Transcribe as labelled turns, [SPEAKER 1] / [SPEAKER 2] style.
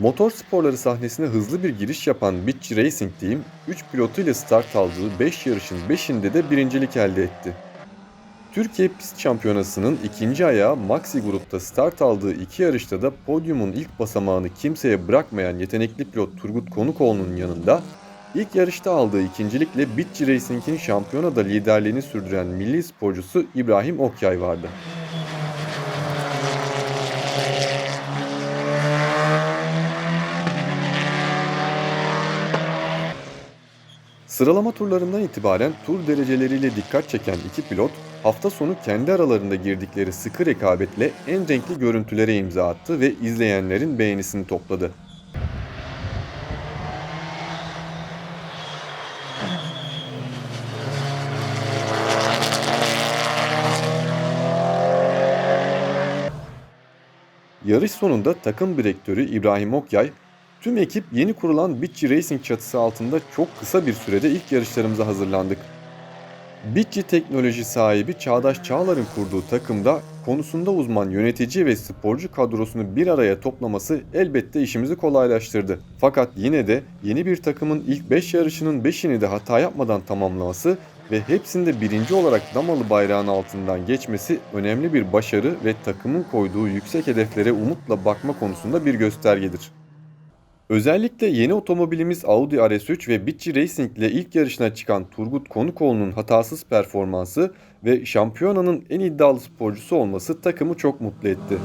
[SPEAKER 1] Motor sporları sahnesine hızlı bir giriş yapan Bitchi Racing Team, 3 pilotuyla start aldığı 5 yarışın 5'inde de birincilik elde etti. Türkiye Pist Şampiyonası'nın ikinci ayağı Maxi grupta start aldığı iki yarışta da podyumun ilk basamağını kimseye bırakmayan yetenekli pilot Turgut Konukoğlu'nun yanında ilk yarışta aldığı ikincilikle Bitchi Racing'in şampiyonada liderliğini sürdüren milli sporcusu İbrahim Okyay vardı. Sıralama turlarından itibaren tur dereceleriyle dikkat çeken iki pilot, hafta sonu kendi aralarında girdikleri sıkı rekabetle en renkli görüntülere imza attı ve izleyenlerin beğenisini topladı. Yarış sonunda takım direktörü İbrahim Okyay, tüm ekip yeni kurulan Bitchi Racing çatısı altında çok kısa bir sürede ilk yarışlarımıza hazırlandık. Bitchi teknoloji sahibi Çağdaş Çağlar'ın kurduğu takımda konusunda uzman yönetici ve sporcu kadrosunu bir araya toplaması elbette işimizi kolaylaştırdı. Fakat yine de yeni bir takımın ilk 5 yarışının 5'ini de hata yapmadan tamamlaması ve hepsinde birinci olarak Damalı bayrağın altından geçmesi önemli bir başarı ve takımın koyduğu yüksek hedeflere umutla bakma konusunda bir göstergedir. Özellikle yeni otomobilimiz Audi RS3 ve Bitchi Racing ile ilk yarışına çıkan Turgut Konukoğlu'nun hatasız performansı ve şampiyonanın en iddialı sporcusu olması takımı çok mutlu etti.